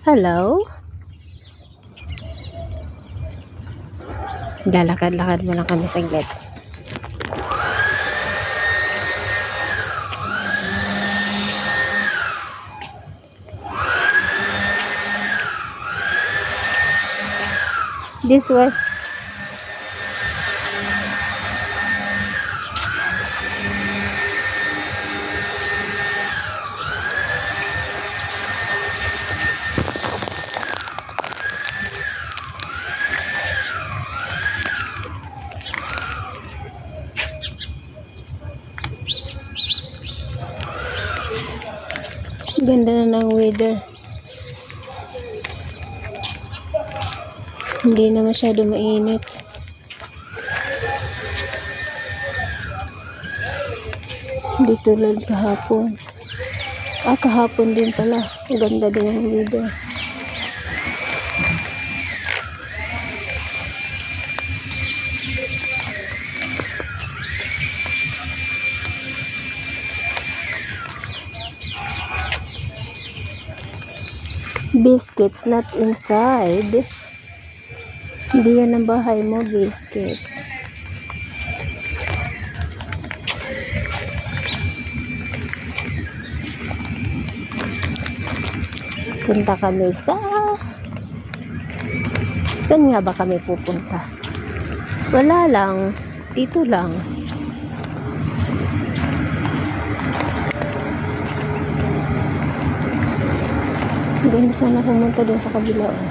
Hello? Lalakad-lakad muna kami saglit. This way. Ganda na ng weather. Hindi na masyado mainit. Hindi tulad kahapon. Ah, kahapon din pala. Ganda din ang weather. Biscuits not inside. Hindi yan ang bahay mo, biscuits. Punta kami sa... Saan nga ba kami pupunta? Wala lang. Dito lang. Ganda sana pumunta doon sa kabila. Oh.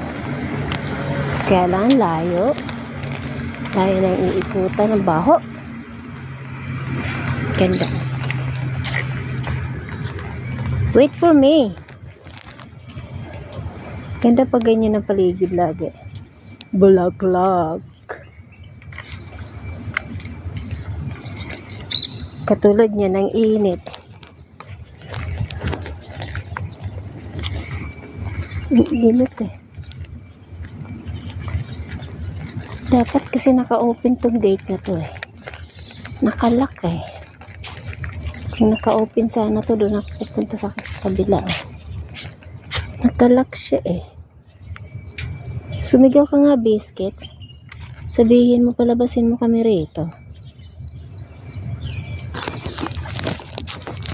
Kaya lang ang layo. Layo na yung iikutan ng baho. Ganda. Wait for me. Ganda pa ganyan ang paligid lagi. Bulaklak. Katulad niya ng init. Init eh. Dapat kasi naka-open tong gate na to eh. Nakalock eh. Kung naka-open sana to, doon ako pupunta sa kabila eh. Nakalock siya eh. Sumigaw ka nga, biscuits. Sabihin mo, palabasin mo kami rito.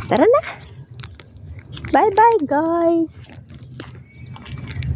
Tara na! Bye-bye, guys!